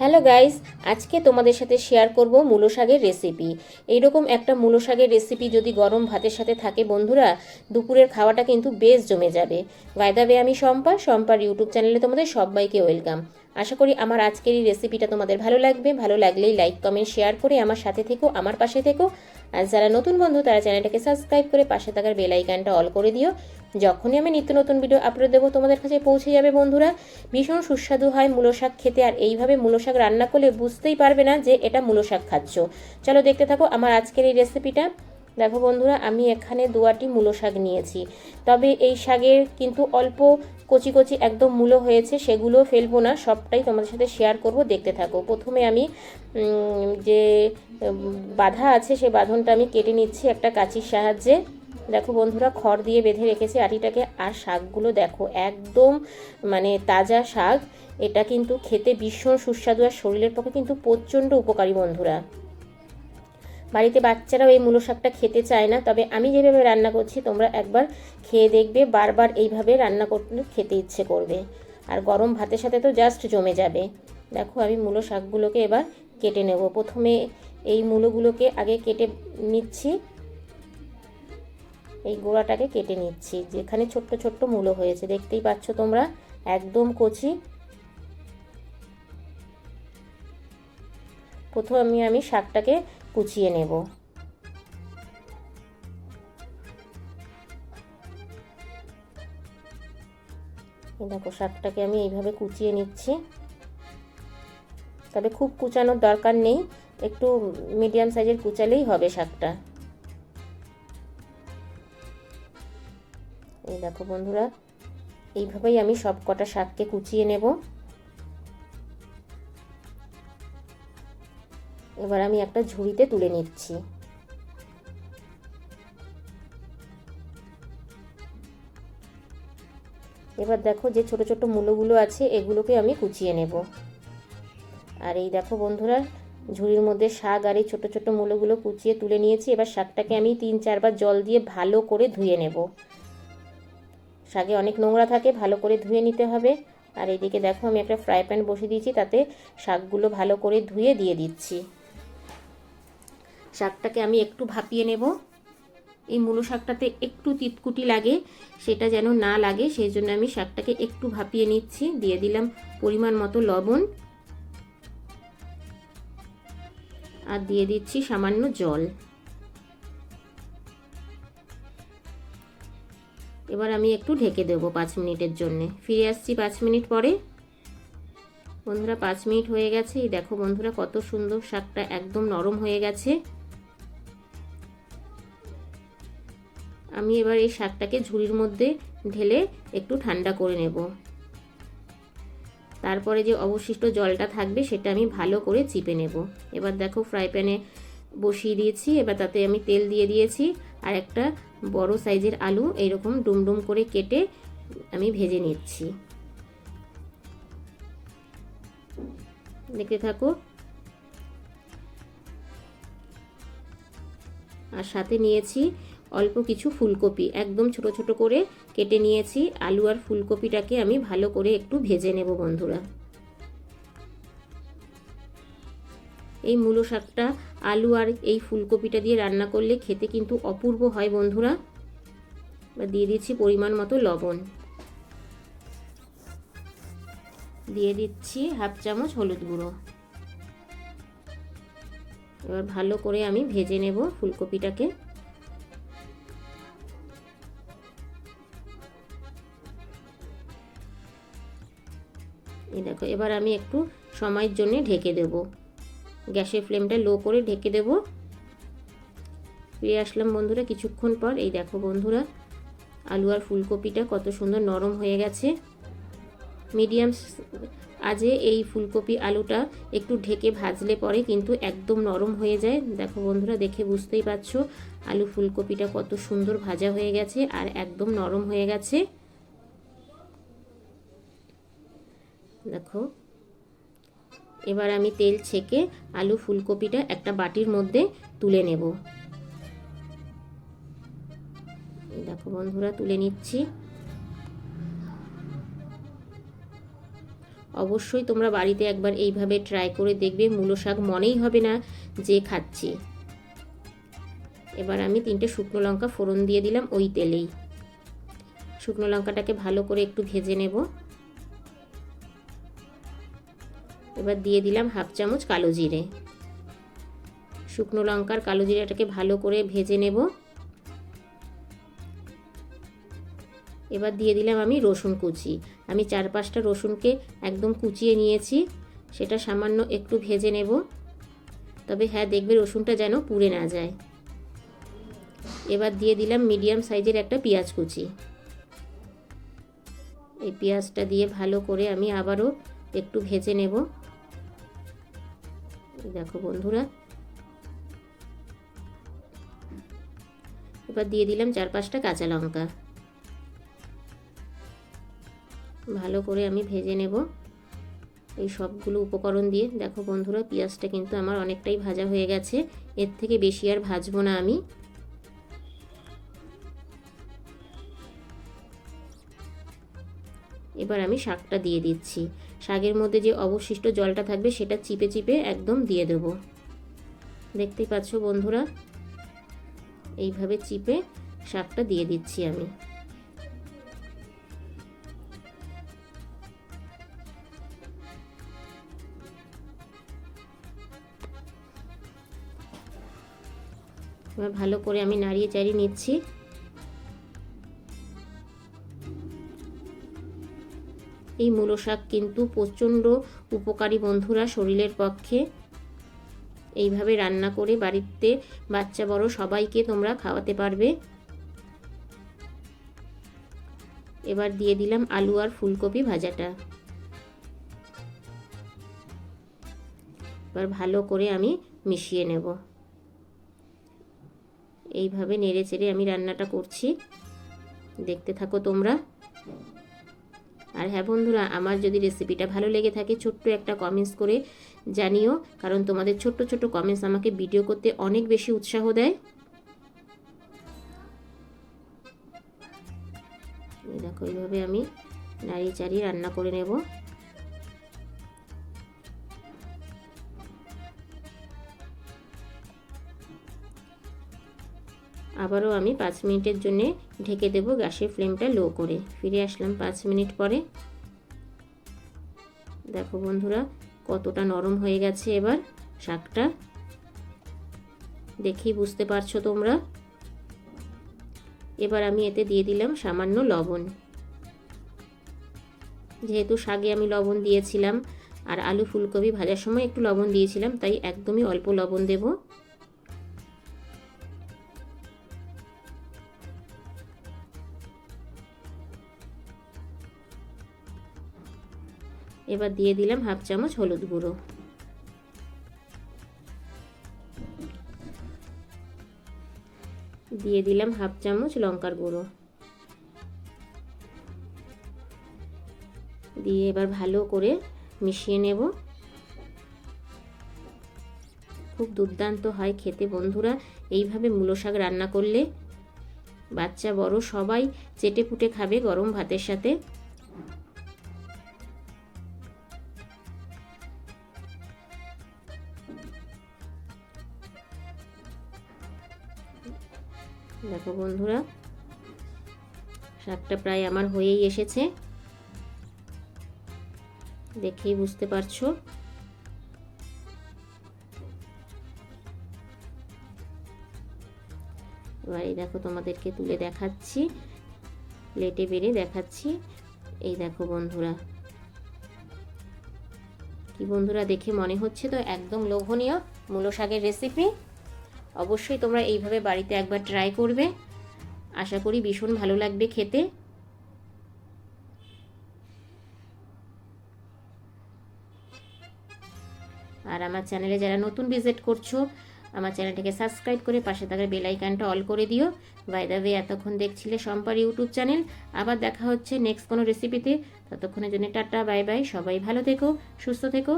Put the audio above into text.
Hello guys, আজকে তোমাদের সাথে শেয়ার করব মূলো শাকের রেসিপি এইরকম একটা মূলো শাকের রেসিপি যদি গরম ভাতের সাথে থাকে বন্ধুরা, দুপুরের খাওয়াটা কিন্তু বেশ জমে যাবে। বাইদাবে আমি শম্পা, শম্পার ইউটিউব চ্যানেলে তোমাদের সবাইকে ওয়েলকাম আশা করি আমার আজকের এই রেসিপিটা তোমাদের ভালো লাগবে। ভালো লাগলেই লাইক কমেন্ট শেয়ার করে আমার সাথে থেকো, আমার পাশে থেকো। আর যারা নতুন বন্ধু, তারা চ্যানেলটাকে সাবস্ক্রাইব করে পাশে থাকার বেল আইকনটা অল করে দিও। যখনই আমি নিত্য নতুন ভিডিও আপলোড দেবো, তোমাদের কাছে পৌঁছে যাবে বন্ধুরা। ভীষণ সুস্বাদু হয় মূলো শাক খেতে, আর এইভাবে মূলো শাক রান্না করলে বুঝতেই পারবে না যে এটা মূলো শাক খাচ্ছ। চলো দেখতে থাকো আমার আজকের এই রেসিপিটা দেখো বন্ধুরা, আমি এখানে দুয়াটি মূলো শাক নিয়েছি। তবে এই শাকের কিন্তু অল্প কচি কচি একদম মূলো হয়েছে, সেগুলো ফেলব না, সবটাই তোমাদের সাথে শেয়ার করব, দেখতে থাকো। প্রথমে আমি যে, বাঁধা আছে সেই বাঁধনটা আমি কেটে নিচ্ছি একটা কাঁচির সাহায্যে। দেখো বন্ধুরা, খড় দিয়ে বেঁধে রেখেছি আটিটাকে, আর শাকগুলো দেখো, একদম মানে তাজা শাক। এটা কিন্তু খেতে ভীষণ সুস্বাদু, আর শরীরের পক্ষে কিন্তু প্রচণ্ড উপকারী বন্ধুরা। বাড়িতে বাচ্চারাও এই মূলো শাকটা খেতে চায় না, তবে আমি যেভাবে রান্না করছি, তোমরা একবার খেয়ে দেখবে, বারবার এইভাবে রান্না করতে খেতে ইচ্ছে করবে। আর গরম ভাতের সাথে তো জাস্ট জমে যাবে। দেখো, আমি মূলো শাকগুলোকে এবার কেটে নেব। প্রথমে এই মূলোগুলোকে আগে কেটে নিচ্ছি। এই গোড়াটাকে কেটে নিচ্ছি। যেখানে ছোট্ট ছোট্ট মূলো হয়েছে, দেখতেই পাচ্ছ তোমরা, একদম কচি। প্রথম আমি আমি শাকটাকে কুচিয়ে নেব। দেখো, শাকটাকে আমি এইভাবে কুচিয়ে নিচ্ছি। তবে খুব কুচানোর দরকার নেই, একটু মিডিয়াম সাইজের কুচালেই হবে শাকটা। এই দেখো বন্ধুরা, এইভাবেই আমি সব কটা শাককে কুচিয়ে নেব। এবার আমি একটা ঝুড়িতে তুলে নিচ্ছি। এবার দেখো যে ছোট ছোট মূলগুলো আছে, এগুলোকে আমি কুচিয়ে নেব। আর এই দেখো বন্ধুরা, ঝুড়ির মধ্যে শাক আর এই ছোটো ছোটো মূলগুলো কুচিয়ে তুলে নিয়েছি। এবার শাকটাকে আমি তিন চারবার জল দিয়ে ভালো করে ধুয়ে নেব। শাকে অনেক নোংরা থাকে, ভালো করে ধুয়ে নিতে হবে। আর এইদিকে দেখো আমি একটা ফ্রাই প্যান বসিয়ে দিয়েছি, তাতে শাকগুলো ভালো করে ধুয়ে দিয়ে দিচ্ছি। শাকটাকে আমি একটু ভাপিয়ে নেব। এই মূলো শাকটাতে একটু তিতকুটি লাগে, সেটা যেন না লাগে, সেই জন্য আমি শাকটাকে একটু ভাপিয়ে নিচ্ছি। দিয়ে দিলাম পরিমাণ মতো লবণ। আর দিয়ে দিচ্ছি সামান্য জল। এবার আমি একটু ঢেকে দেবো পাঁচ মিনিটের জন্য। ফিরে আসছি পাঁচ মিনিট পরে। বন্ধুরা, পাঁচ মিনিট হয়ে গেছে। এই দেখো বন্ধুরা, কত সুন্দর শাকটা একদম নরম হয়ে গেছে। আমি এবার এই শাকটাকে ঝুড়ির মধ্যে ঢেলে একটু ঠান্ডা করে নেব। তারপরে যে অবশিষ্ট জলটা থাকবে সেটা আমি ভালো করে চিপে নেব। এবার দেখো ফ্রাই প্যানে বসিয়ে দিয়েছি, এবার তাতে আমি তেল দিয়ে দিয়েছি আর একটা বড় সাইজের আলু এইরকম ডুমডুম করে কেটে আমি ভেজে নিচ্ছি। দেখতে থাকো। আর সাথে নিয়েছি অল্প কিছু ফুলকপি। একদম ছোট ছোট করে কেটে নিয়েছি। আলু আর ফুলকপিটাকে আমি ভালো করে একটু ভেজে নেব বন্ধুরা। এই মূলো শাকটা আলু আর এই ফুলকপিটা দিয়ে রান্না করলে খেতে কিন্তু অপূর্ব হয় বন্ধুরা। দিয়ে দিচ্ছি পরিমাণ মতো লবণ। দিয়ে দিচ্ছি হাফ চামচ হলুদ গুঁড়ো। এবার ভালো করে আমি ভেজে নেব ফুলকপিটাকে। এই দেখো, এবার আমি একটু সময়ের জন্য ঢেকে দেব। গ্যাসের ফ্লেমটা লো করে ঢেকে দেব। ফিরে আসলাম বন্ধুরা কিছুক্ষণ পর। এই দেখো বন্ধুরা, আলু আর ফুলকপিটা কত সুন্দর নরম হয়ে গেছে। মিডিয়াম আজে এই ফুলকপি আলুটা একটু ঢেকে ভাজলে পরে কিন্তু একদম নরম হয়ে যায়। দেখো বন্ধুরা, দেখে বুঝতেই পারছ, আলু ফুলকপিটা কত সুন্দর ভাজা হয়ে গেছে আর একদম নরম হয়ে গেছে। দেখো। এবার আমি তেল ছেঁকে আলু ফুলকপিটা একটা বাটির মধ্যে তুলে নেব। দেখো বন্ধুরা, তুলে নিচ্ছি। অবশ্যই তোমরা বাড়িতে একবার এইভাবে ট্রাই করে দেখবে, মূলো শাক মনেই হবে না যে খাচ্ছি। এবার আমি তিনটে শুকনো লঙ্কা ফোড়ন দিয়ে দিলাম ওই তেলেই। শুকনো লঙ্কাটাকে ভালো করে একটু ভেজে নেব। এবার দিয়ে দিলাম হাফ চামচ কালো জিরে। শুকনো লঙ্কার কালো জিরাটাকে ভালো করে ভেজে নেব। এবার দিয়ে দিলাম আমি রসুন কুচি। আমি চার পাঁচটা রসুনকে একদম কুচিয়ে নিয়েছি, সেটা সামান্য একটু ভেজে নেব। তবে হ্যাঁ দেখবে রসুনটা যেন পুড়ে না যায়। এবার দিয়ে দিলাম মিডিয়াম সাইজের একটা পেঁয়াজ কুচি। এই পেঁয়াজটা দিয়ে ভালো করে আমি আবারও একটু ভেজে নেব। দেখো বন্ধুরা। এবার দিয়ে দিলাম চার পাঁচটা কাঁচা লঙ্কা। ভালো করে আমি ভেজে নেব এই সবগুলো উপকরণ দিয়ে। দেখো বন্ধুরা, পেঁয়াজটা কিন্তু আমার অনেকটাই ভাজা হয়ে গেছে। এর থেকে বেশি আর ভাজবো না আমি। এবার আমি শাকটা দিয়ে দিচ্ছি। শাকের মধ্যে যে অবশিষ্ট জলটা থাকবে সেটা চিপে চিপে একদম দিয়ে দেব। দেখতেই পাচ্ছ বন্ধুরা? এইভাবে চিপে শাকটা দিয়ে দিচ্ছি আমি। এবার ভালো করে আমি নাড়িয়ে চাড়িয়ে নিচ্ছি। এই মূলো শাক কিন্তু প্রচণ্ড উপকারী বন্ধুরা শরীরের পক্ষে। এইভাবে রান্না করে বাড়িতে বাচ্চা বড় সবাইকে তোমরা খাওয়াতে পারবে। এবার দিয়ে দিলাম আলু আর ফুলকপি ভাজাটা। এবার ভালো করে আমি মিশিয়ে নেব। এইভাবে নেড়ে চেড়ে আমি রান্নাটা করছি। দেখতে থাকো তোমরা। আর হ্যাঁ বন্ধুরা, আমার যদি রেসিপিটা ভালো লেগে থাকে, ছোট্ট একটা কমেন্টস করে জানিও, কারণ তোমাদের ছোট্ট ছোট্ট কমেন্টস আমাকে ভিডিও করতে অনেক বেশি উৎসাহ দেয়। দেখো, এইভাবে আমি নাড়িয়ে চাড়িয়ে রান্না করে নেব। আবারও আমি পাঁচ মিনিটের জন্য ঢেকে দেব গ্যাসের ফ্লেমটা লো করে। ফিরে আসলাম পাঁচ মিনিট পরে। দেখো বন্ধুরা, কতটা নরম হয়ে গেছে এবার শাকটা। দেখি বুঝতে পারছ তোমরা? এবার আমি এতে দিয়ে দিলাম সামান্য লবণ। যেহেতু শাকে আমি লবণ দিয়েছিলাম আর আলু ফুলকপি ভাজার সময় একটু লবণ দিয়েছিলাম, তাই একদমই অল্প লবণ দেবো। এবার দিয়ে দিলাম হাফ চামচ হলুদ গুঁড়ো। দিয়ে দিলাম হাফ চামচ লঙ্কার গুঁড়ো। দিয়ে এবার ভালো করে মিশিয়ে নেব। খুব দুর্দান্ত হয় খেতে বন্ধুরা, এইভাবে মূলো শাক রান্না করলে বাচ্চা বড় সবাই চেটে পুটে খাবে গরম ভাতের সাথে। দেখো বন্ধুরা, শাকটা প্রায় আমার হয়েই এসেছে। দেখেই বুঝতে পারছ। এবার এই দেখো তোমাদেরকে তুলে দেখাচ্ছি প্লেটে বেড়ে দেখাচ্ছি। এই দেখো বন্ধুরা, কি বন্ধুরা দেখে মনে হচ্ছে তো, একদম লোভনীয় মূলো শাকের রেসিপি অবশ্যই তোমরা এইভাবে বাড়িতে একবার ট্রাই করবে। আশা করি ভীষণ ভালো লাগবে খেতে। আর আমার চ্যানেলে যারা নতুন ভিজিট করছ, আমার চ্যানেলটিকে সাবস্ক্রাইব করে পাশে থাকা বেল আইকনটা অল করে দিও। বাই দ্য ওয়ে এতক্ষণ দেখছিলে সম্পার ইউটিউব চ্যানেল আবার দেখা হচ্ছে নেক্সট কোনো রেসিপিতে ততক্ষণের জন্য টাটা বাই বাই সবাই ভালো থেকো, সুস্থ থেকো।